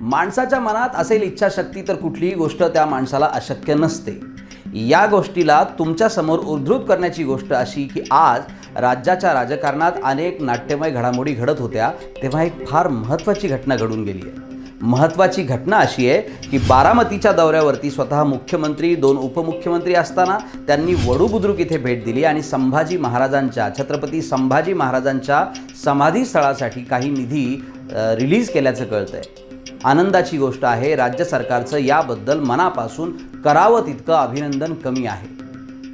माणसाच्या मनात असेल इच्छाशक्ती तर कुठलीही गोष्ट त्या माणसाला अशक्य नसते. या गोष्टीला तुमच्यासमोर उद्धृत करण्याची गोष्ट अशी की आज राज्याच्या राजकारणात अनेक नाट्यमय घडामोडी घडत होत्या तेव्हा एक फार महत्त्वाची घटना घडून गेली आहे. महत्त्वाची घटना अशी आहे की बारामतीच्या दौऱ्यावरती स्वतः मुख्यमंत्री दोन उपमुख्यमंत्री असताना त्यांनी वडू बुद्रुक इथे भेट दिली आणि संभाजी महाराजांच्या छत्रपती संभाजी महाराजांच्या समाधीस्थळासाठी काही निधी रिलीज केल्याचं कळतं आहे आनंदाची गोष्ट आहे राज्य सरकारचं याबद्दल मनापासून करावं तितकं अभिनंदन कमी आहे.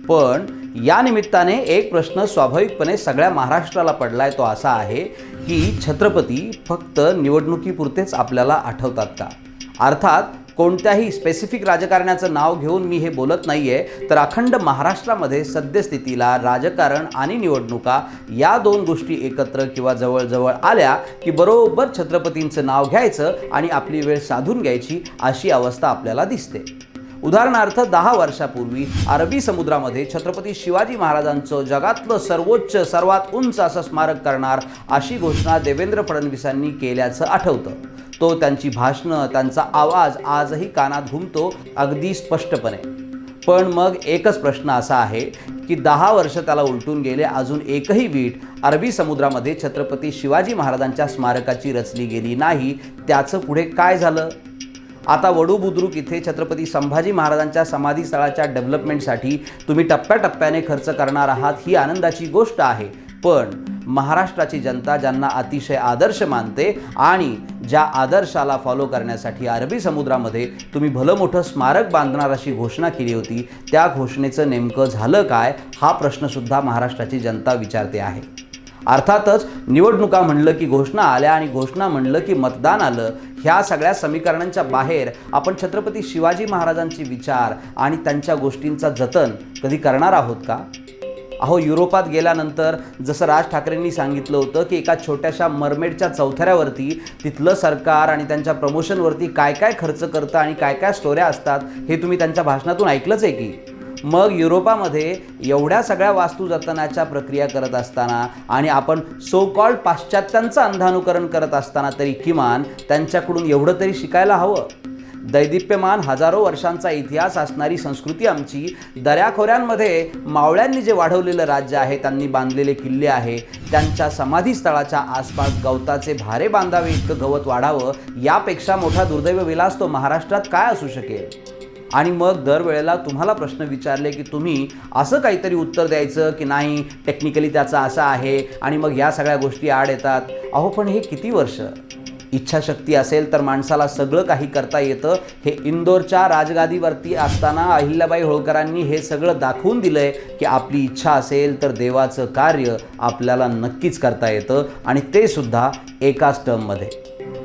पण या निमित्ताने एक प्रश्न स्वाभाविकपणे सगळ्या महाराष्ट्राला पडलाय तो असा आहे की छत्रपती फक्त निवडणुकीपुरतेच आपल्याला आठवतात का? अर्थात कोणत्याही स्पेसिफिक राजकारण्याचं नाव घेऊन मी हे बोलत नाही आहे तर अखंड महाराष्ट्रामध्ये सद्यस्थितीला राजकारण आणि निवडणुका या दोन गोष्टी एकत्र किंवा जवळजवळ आल्या की बरोबर छत्रपतींचं नाव घ्यायचं आणि आपली वेळ साधून घ्यायची अशी अवस्था आपल्याला दिसते. उदाहरणार्थ दहा वर्षापूर्वी अरबी समुद्रामध्ये छत्रपती शिवाजी महाराजांचं जगातलं सर्वोच्च सर्वात उंच असं स्मारक करणार अशी घोषणा देवेंद्र फडणवीसांनी केल्याचं आठवतं. तो त्यांची भाषणं त्यांचा आवाज आजही कानात घुमतो अगदी स्पष्टपणे. पण मग एकच प्रश्न असा आहे की दहा वर्ष त्याला उलटून गेले अजून एकही वीट अरबी समुद्रामध्ये छत्रपती शिवाजी महाराजांच्या स्मारकाची रचली गेली नाही त्याचं पुढे काय झालं? आता वडू बुद्रुक इथे छत्रपती संभाजी महाराजांच्या समाधीस्थळाच्या डेव्हलपमेंटसाठी तुम्ही टप्प्याटप्प्याने खर्च करणार आहात ही आनंदाची गोष्ट आहे. पण महाराष्ट्राची जनता ज्यांना अतिशय आदर्श मानते आणि ज्या आदर्शाला फॉलो करण्यासाठी अरबी समुद्रामध्ये तुम्ही भलं मोठं स्मारक बांधणार अशी घोषणा केली होती त्या घोषणेचं नेमकं झालं काय हा प्रश्नसुद्धा महाराष्ट्राची जनता विचारते आहे. अर्थातच निवडणुका म्हणलं की घोषणा आल्या आणि घोषणा म्हणलं की मतदान आलं ह्या सगळ्या समीकरणांच्या बाहेर आपण छत्रपती शिवाजी महाराजांचे विचार आणि त्यांच्या गोष्टींचा जतन कधी करणार आहोत का? अहो युरोपात गेल्यानंतर जसं राज ठाकरेंनी सांगितलं होतं की एका छोट्याशा मरमेडच्या चौथऱ्यावरती तिथलं सरकार आणि त्यांच्या प्रमोशनवरती काय काय खर्च करतं आणि काय काय स्टोऱ्या असतात हे तुम्ही त्यांच्या भाषणातून ऐकलंच आहे की? मग युरोपामध्ये एवढ्या सगळ्या वास्तू जतनाच्या प्रक्रिया करत असताना आणि आपण सो कॉल्ड पाश्चात्यांचं अंधानुकरण करत असताना तरी किमान त्यांच्याकडून एवढं तरी शिकायला हवं. दैदिप्यमान हजारो वर्षांचा इतिहास असणारी संस्कृती आमची दऱ्याखोऱ्यांमध्ये मावळ्यांनी जे वाढवलेलं राज्य आहे त्यांनी बांधलेले किल्ले आहे त्यांच्या समाधीस्थळाच्या आसपास गवताचे भारे बांधावे इतकं गवत वाढावं यापेक्षा मोठा दुर्दैव विलास तो महाराष्ट्रात काय असू शकेल? आणि मग दरवेळेला तुम्हाला प्रश्न विचारले की तुम्ही असं काहीतरी उत्तर द्यायचं की नाही टेक्निकली त्याचं असं आहे आणि मग या सगळ्या गोष्टी आड येतात? अहो पण हे किती वर्ष? इच्छाशक्ती असेल तर माणसाला सगळं काही करता येतं. हे इंदोरच्या राजगादीवरती असताना अहिल्याबाई होळकरांनी हे सगळं दाखवून दिलंय की आपली इच्छा असेल तर देवाचं कार्य आपल्याला नक्कीच करता येतं आणि ते सुद्धा एकाच टर्ममध्ये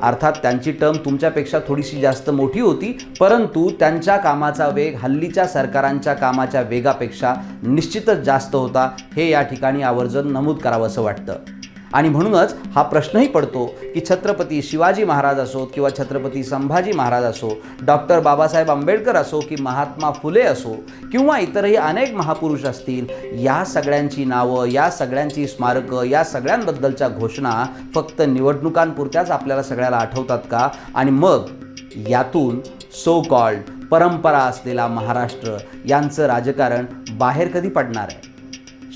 अर्थात त्यांची टर्म तुमच्यापेक्षा थोडीशी जास्त मोठी होती परंतु त्यांच्या कामाचा वेग हल्लीच्या सरकारांच्या कामाच्या वेगापेक्षा निश्चितच जास्त होता. हे या ठिकाणी आवर्जून नमूद करावं असं वाटतं. आणि म्हणूनच हा प्रश्नही पडतो की छत्रपती शिवाजी महाराज असोत किंवा छत्रपती संभाजी महाराज असो डॉक्टर बाबासाहेब आंबेडकर असो की महात्मा फुले असो किंवा इतरही अनेक महापुरुष असतील या सगळ्यांची नावं या सगळ्यांची स्मारकं या सगळ्यांबद्दलच्या घोषणा फक्त निवडणुकांपुरत्याच आपल्याला सगळ्याला आठवतात का? आणि मग यातून सो कॉल्ड परंपरा असलेला महाराष्ट्र यांचं राजकारण बाहेर कधी पडणार आहे?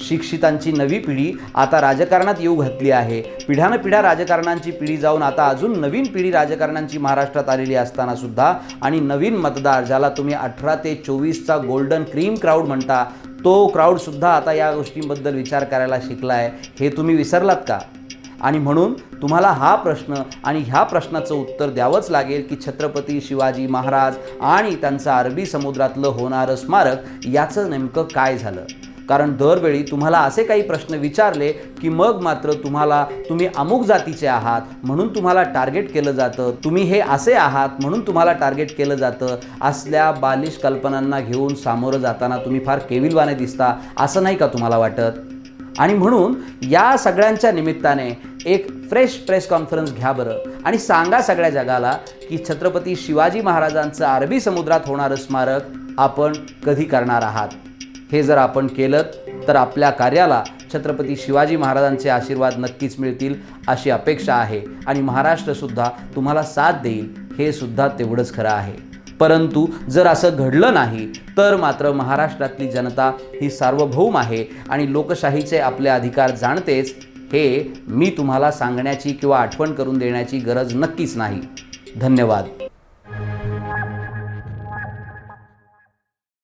शिक्षितांची नवी पिढी आता राजकारणात येऊ घातली आहे. पिढ्यानं पिढ्या राजकारणांची पिढी जाऊन आता अजून नवीन पिढी राजकारणांची महाराष्ट्रात आलेली असताना सुद्धा आणि नवीन मतदार ज्याला तुम्ही अठरा ते चोवीसचा गोल्डन क्रीम क्राऊड म्हणता तो क्राऊडसुद्धा आता या गोष्टींबद्दल विचार करायला शिकला आहे हे तुम्ही विसरलात का? आणि म्हणून तुम्हाला हा प्रश्न आणि ह्या प्रश्नाचं उत्तर द्यावंच लागेल की छत्रपती शिवाजी महाराज आणि त्यांचं अरबी समुद्रातलं होणारं स्मारक याचं नेमकं काय झालं? कारण दरवेळी तुम्हाला असे काही प्रश्न विचारले की मग मात्र तुम्हाला तुम्ही अमुक जातीचे आहात म्हणून तुम्हाला टार्गेट केलं जातं. तुम्ही हे असे आहात म्हणून तुम्हाला टार्गेट केलं जातं. असल्या बालिश कल्पनांना घेऊन सामोरं जाताना तुम्ही फार केविलवाने दिसता असं नाही का तुम्हाला वाटत? आणि म्हणून या सगळ्यांच्या निमित्ताने एक फ्रेश प्रेस कॉन्फरन्स घ्या बरं. आणि सांगा सगळ्या जगाला की छत्रपती शिवाजी महाराजांचं अरबी समुद्रात होणारं स्मारक आपण कधी करणार आहात? हे जर आपण केलं तर आपल्या कार्याला छत्रपती शिवाजी महाराजांचे आशीर्वाद नक्कीच मिळतील अशी अपेक्षा आहे. आणि महाराष्ट्रसुद्धा तुम्हाला साथ देईल हे सुद्धा तेवढंच खरं आहे. परंतु जर असं घडलं नाही तर मात्र महाराष्ट्रातली जनता ही सार्वभौम आहे आणि लोकशाहीचे आपले अधिकार जाणतेच हे मी तुम्हाला सांगण्याची किंवा आठवण करून देण्याची गरज नक्कीच नाही. धन्यवाद.